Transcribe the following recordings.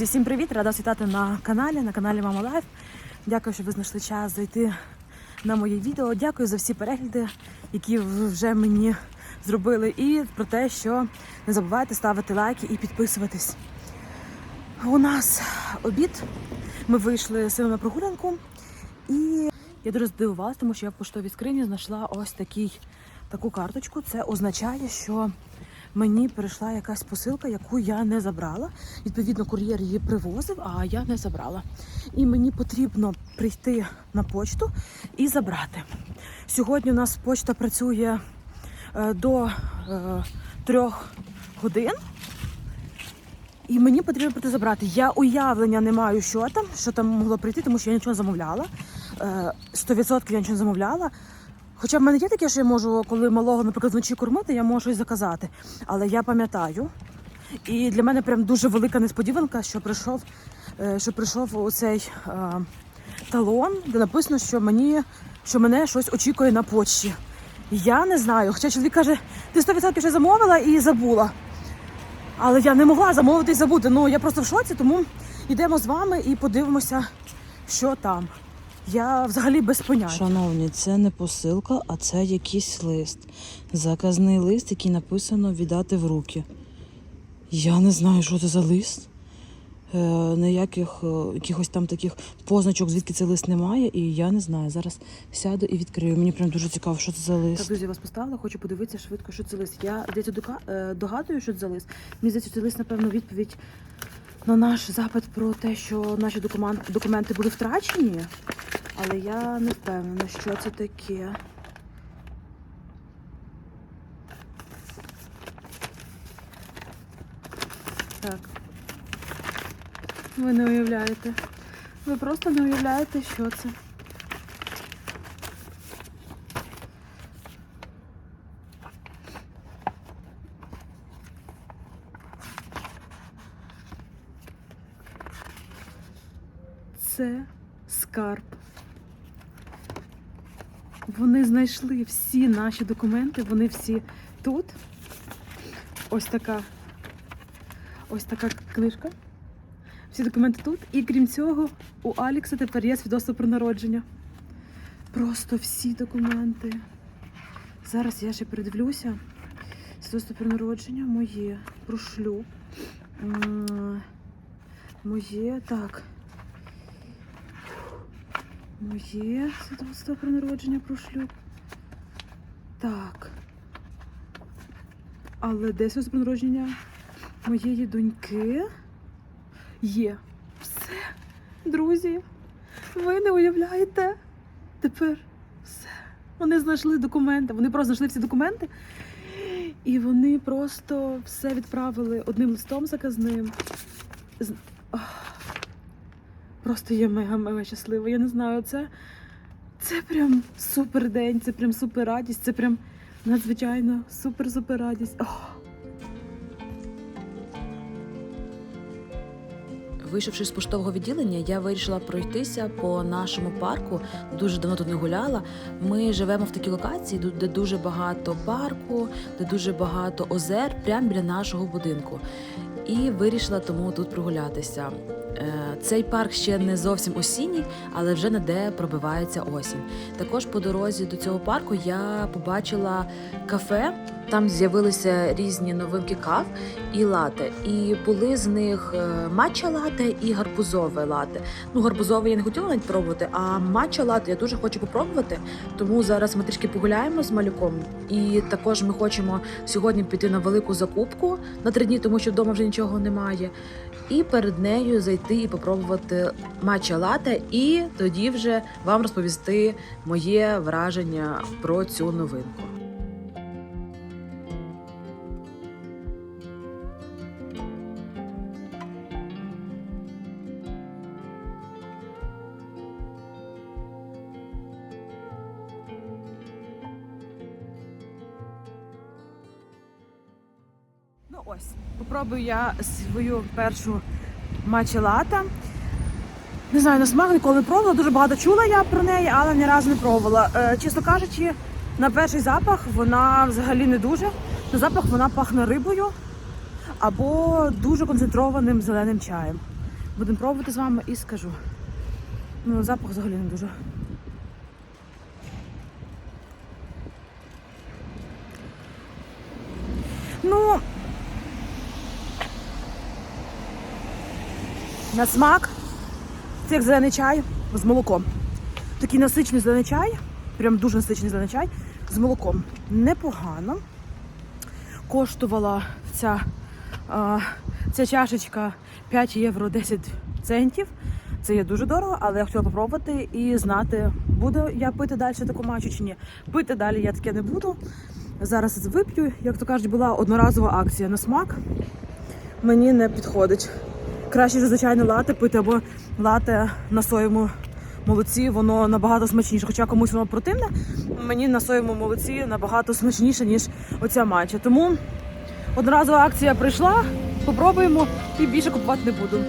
Друзі, всім привіт! Рада вітати на каналі, на каналі Мама Лайф. Дякую, що ви знайшли час зайти на моє відео. Дякую за всі перегляди, які вже мені зробили, і про те, що не забувайте ставити лайки і підписуватись. У нас обід. Ми вийшли сином на прогулянку, і я дуже здивувалася, тому що я в поштовій скрині знайшла ось такий, таку карточку. Це означає, що мені прийшла якась посилка, яку я не забрала. Відповідно, кур'єр її привозив, а я не забрала. І мені потрібно прийти на почту і забрати. Сьогодні у нас почта працює е, до е, трьох годин. І мені потрібно прийти забрати. Я уявлення не маю, що там, що там могло прийти, тому що я нічого не замовляла. Е, 100% я нічого не замовляла. Хоча в мене є таке, що я можу, коли малого, наприклад, вночі кормити, я можу щось заказати. Але я пам'ятаю. І для мене прям дуже велика несподіванка, що прийшов, е, що прийшов оцей е, талон, де написано, що мені що мене щось очікує на почті. Я не знаю. Хоча чоловік каже, ти 100% ще замовила і забула. Але я не могла замовити і забути. Ну я просто в шоці, тому йдемо з вами і подивимося, що там. Я взагалі без поняття. Шановні, це не посилка, а це якийсь лист. Заказний лист, який написано віддати в руки. Я не знаю, що це за лист. Е, ніяких е, якихось там таких позначок, звідки цей лист немає, і я не знаю. Зараз сяду і відкрию. Мені прям дуже цікаво, що це за Так, лист. друзі, я вас поставила, хочу подивитися швидко, що це лист. Я здається, дока- е, догадую, що це за лист. Мені здається, це лист, напевно, відповідь на наш запит про те, що наші документи, були втрачені. Але я не впевнена, що це таке. Так. Ви не уявляєте. Ви просто не уявляєте, що це. Це скарб. Вони знайшли всі наші документи, вони всі тут. Ось така. Ось така книжка. Всі документи тут. І крім цього, у Алікса тепер є свідоцтво про народження. Просто всі документи. Зараз я ще передивлюся. Свідоцтво про народження моє, про шлюб. Моє, так. Моє свідоцтво про народження про шлюб. Так. Але де свідоцтво про народження моєї доньки? Є. Все. Друзі, ви не уявляєте? Тепер все. Вони знайшли документи. Вони просто знайшли всі документи. І вони просто все відправили одним листом заказним. З- Ах. Просто я мега-мега щаслива. Я не знаю, це, це прям супер день, це прям супер радість, це прям надзвичайно супер-супер радість. Ох. Вийшовши з поштового відділення, я вирішила пройтися по нашому парку. Дуже давно тут не гуляла. Ми живемо в такій локації, де дуже багато парку, де дуже багато озер, прямо біля нашого будинку. І вирішила тому тут прогулятися. Е, Цей парк ще не зовсім осінній, але вже не де пробивається осінь. Також по дорозі до цього парку я побачила кафе. Там з'явилися різні новинки кав і лате. І були з них е, матча лате і гарбузове лате. Ну, гарбузове я не хотіла навіть пробувати, а матча лате я дуже хочу попробувати. Тому зараз ми трішки погуляємо з малюком. І також ми хочемо сьогодні піти на велику закупку на три дні, тому що вдома вже нічого немає. І перед нею зайти і попробувати матча лате, і тоді вже вам розповісти моє враження про цю новинку. Ось. Попробую я свою першу матча-лата. Не знаю, на смак ніколи не пробувала. Дуже багато чула я про неї, але ні разу не пробувала. Е, чесно кажучи, на перший запах вона взагалі не дуже. На запах вона пахне рибою або дуже концентрованим зеленим чаєм. Будемо пробувати з вами і скажу. Ну, запах взагалі не дуже. Ну, на смак це як зелений чай з молоком. Такий насичений зелений чай, прям дуже насичений зелений чай з молоком. Непогано. Коштувала ця, а, ця чашечка 5 євро 10 центів. Це є дуже дорого, але я хотіла попробувати і знати, буду я пити далі таку мачу чи ні. Пити далі я таке не буду. Зараз вип'ю, як то кажуть, була одноразова акція на смак. Мені не підходить. Краще вже звичайно лате пити або лате на соєму молоці, воно набагато смачніше. Хоча комусь воно противне, мені на соєму молоці набагато смачніше, ніж оця матча. Тому одноразова акція прийшла, попробуємо і більше купувати не буду.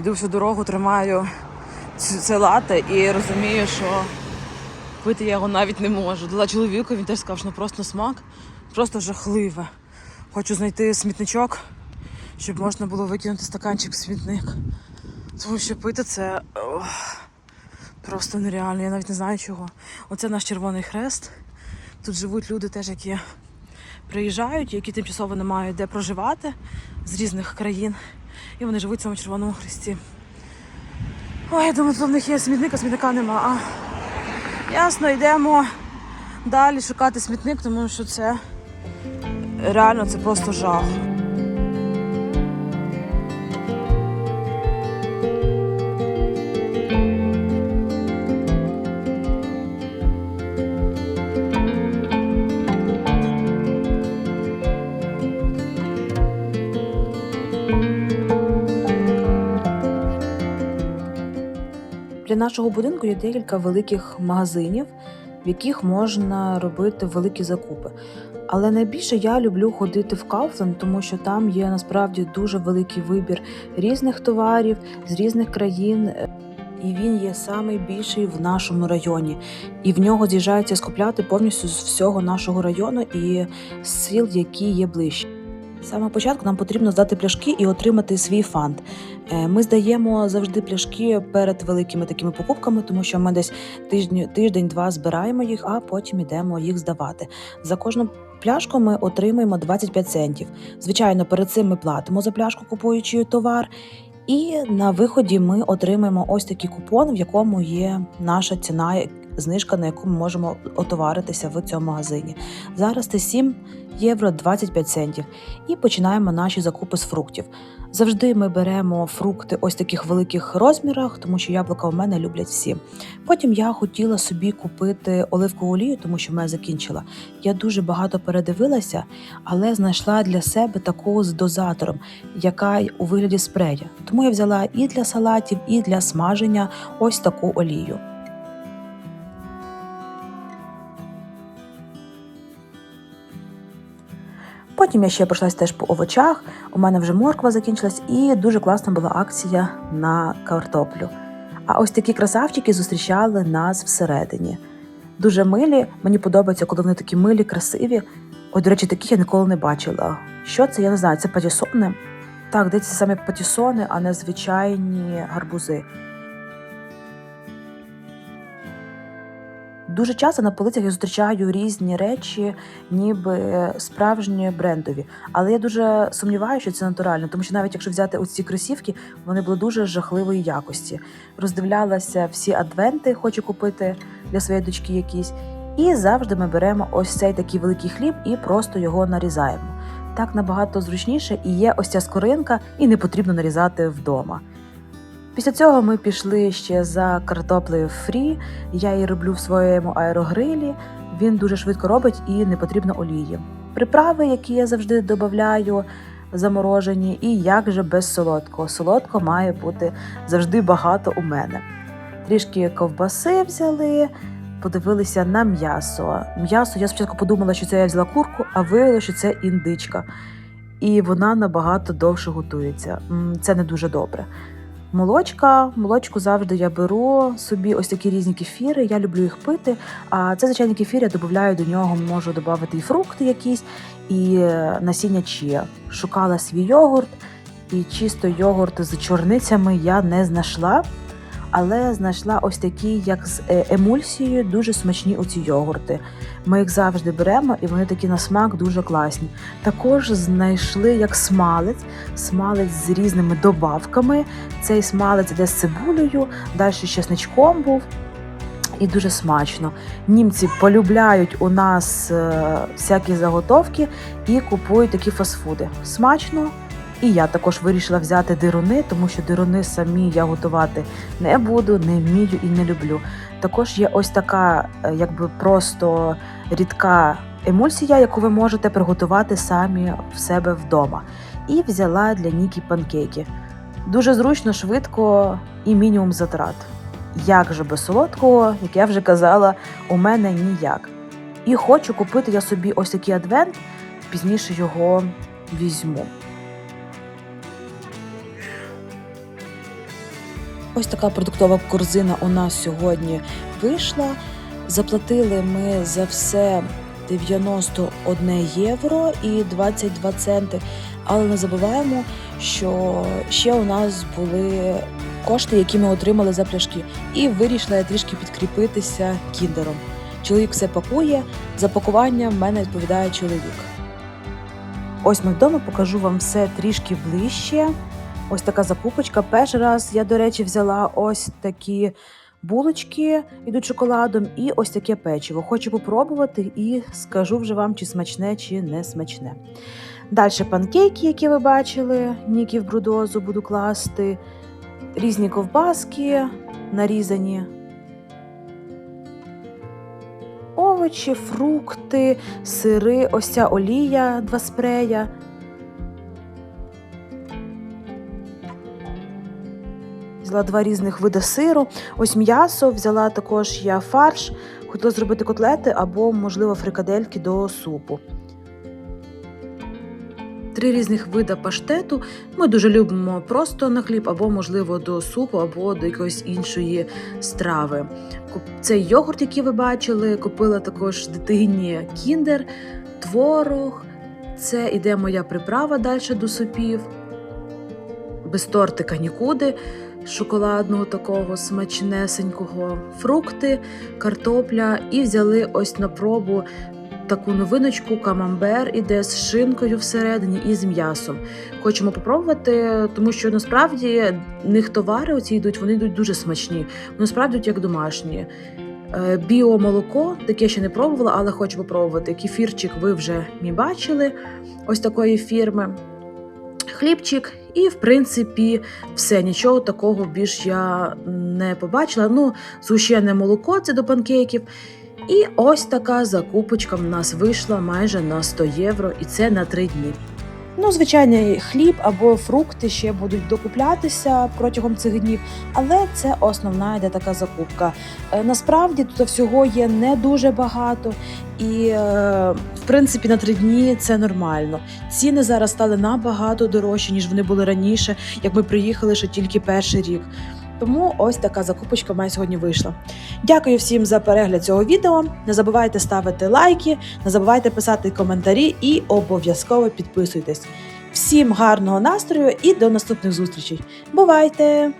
Іду всю дорогу, тримаю це лате і розумію, що пити я його навіть не можу. Дала чоловіку, він теж сказав, що ну просто смак, просто жахливе. Хочу знайти смітничок, щоб можна було викинути стаканчик в смітник. Тому що пити це ох, просто нереально. Я навіть не знаю чого. Оце наш Червоний Хрест. Тут живуть люди теж, які приїжджають, які тимчасово не мають де проживати з різних країн. І вони живуть в цьому червоному хресті. Ой, я думаю, тут в них є смітник, а смітника нема. А, ясно, йдемо далі шукати смітник, тому що це реально це просто жах. Для нашого будинку є декілька великих магазинів, в яких можна робити великі закупи. Але найбільше я люблю ходити в Kaufland, тому що там є насправді дуже великий вибір різних товарів з різних країн. І він є найбільший в нашому районі. І в нього з'їжджаються скупляти повністю з всього нашого району і з сіл, які є ближче. З самого початку нам потрібно здати пляшки і отримати свій фанд. Е, Ми здаємо завжди пляшки перед великими такими покупками, тому що ми десь тиждень, тиждень-два збираємо їх, а потім йдемо їх здавати. За кожну пляшку ми отримуємо 25 центів. Звичайно, перед цим ми платимо за пляшку, купуючи товар. І на виході ми отримаємо ось такий купон, в якому є наша ціна, знижка, на яку ми можемо отоваритися в цьому магазині. Зараз це 7 євро 25 центів. І починаємо наші закупи з фруктів. Завжди ми беремо фрукти ось таких великих розмірах, тому що яблука у мене люблять всі. Потім я хотіла собі купити оливкову олію, тому що в мене закінчила. Я дуже багато передивилася, але знайшла для себе таку з дозатором, яка у вигляді спрея. Тому я взяла і для салатів, і для смаження ось таку олію. Потім я ще пройшлась теж по овочах. У мене вже морква закінчилась, і дуже класна була акція на картоплю. А ось такі красавчики зустрічали нас всередині. Дуже милі. Мені подобається, коли вони такі милі, красиві. Ой, до речі, таких я ніколи не бачила. Що це? Я не знаю, це патісони. Так, де саме патісони, а не звичайні гарбузи. Дуже часто на полицях я зустрічаю різні речі, ніби справжні брендові. Але я дуже сумніваюся, що це натурально, тому що навіть якщо взяти оці кросівки, вони були дуже жахливої якості. Роздивлялася всі адвенти, хочу купити для своєї дочки якісь. І завжди ми беремо ось цей такий великий хліб і просто його нарізаємо. Так набагато зручніше і є ось ця скоринка, і не потрібно нарізати вдома. Після цього ми пішли ще за картоплею фрі. Я її роблю в своєму аерогрилі. Він дуже швидко робить і не потрібно олії. Приправи, які я завжди додаю, заморожені, і як же без солодкого. Солодко має бути завжди багато у мене. Трішки ковбаси взяли, подивилися на м'ясо. М'ясо я спочатку подумала, що це я взяла курку, а виявилося, що це індичка. І вона набагато довше готується. Це не дуже добре. Молочка, молочку завжди я беру собі ось такі різні кефіри. Я люблю їх пити. А це звичайний кефір, я додаю до нього, можу додати і фрукти якісь, і е, насіння чія. Шукала свій йогурт, і чисто йогурт з чорницями я не знайшла. Але знайшла ось такі, як з е, емульсією, дуже смачні оці йогурти. Ми їх завжди беремо, і вони такі на смак дуже класні. Також знайшли як смалець, смалець з різними добавками. Цей смалець йде з цибулею, далі з чесничком був. І дуже смачно. Німці полюбляють у нас е, всякі заготовки і купують такі фастфуди. Смачно. І я також вирішила взяти дируни, тому що дируни самі я готувати не буду, не вмію і не люблю. Також є ось така, е, якби просто рідка емульсія, яку ви можете приготувати самі в себе вдома. І взяла для Нікі панкейки. Дуже зручно, швидко і мінімум затрат. Як же без солодкого, як я вже казала, у мене ніяк. І хочу купити я собі ось такий адвент, пізніше його візьму. Ось така продуктова корзина у нас сьогодні вийшла. Заплатили ми за все 91 євро і 22 центи. Але не забуваємо, що ще у нас були кошти, які ми отримали за пляшки. І вирішила я трішки підкріпитися кіндером. Чоловік все пакує, за пакування в мене відповідає чоловік. Ось ми вдома покажу вам все трішки ближче. Ось така закупочка. Перший раз я, до речі, взяла ось такі булочки, ідуть шоколадом, і ось таке печиво. Хочу попробувати і скажу вже вам, чи смачне, чи не смачне. Далі панкейки, які ви бачили, ніки в брудозу буду класти, різні ковбаски нарізані. Овочі, фрукти, сири, ось ця олія, два спрея. Взяла два різних види сиру. Ось м'ясо, взяла також я фарш, хотіла зробити котлети або, можливо, фрикадельки до супу. Три різних вида паштету. Ми дуже любимо просто на хліб, або, можливо, до супу, або до якоїсь іншої страви. Цей йогурт, який ви бачили, купила також дитині кіндер, творог. Це іде моя приправа далі до супів. Без тортика нікуди шоколадного такого смачнесенького, фрукти, картопля і взяли ось на пробу таку новиночку камамбер іде з шинкою всередині і з м'ясом. Хочемо попробувати, тому що насправді в них товари оці йдуть, вони йдуть дуже смачні. Вони справді йдуть як домашні. Е, Біомолоко, таке ще не пробувала, але хочу попробувати. Кефірчик ви вже мій бачили, ось такої фірми. Хлібчик, і в принципі все, нічого такого більш я не побачила. Ну, згущене молоко це до панкейків. І ось така закупочка в нас вийшла майже на 100 євро, і це на 3 дні. Ну, звичайно, хліб або фрукти ще будуть докуплятися протягом цих днів, але це основна йде така закупка. Е, Насправді тут всього є не дуже багато, і е, в принципі на три дні це нормально. Ціни зараз стали набагато дорожчі, ніж вони були раніше, як ми приїхали ще тільки перший рік. Тому ось така закупочка в мене сьогодні вийшла. Дякую всім за перегляд цього відео. Не забувайте ставити лайки, не забувайте писати коментарі і обов'язково підписуйтесь. Всім гарного настрою і до наступних зустрічей. Бувайте!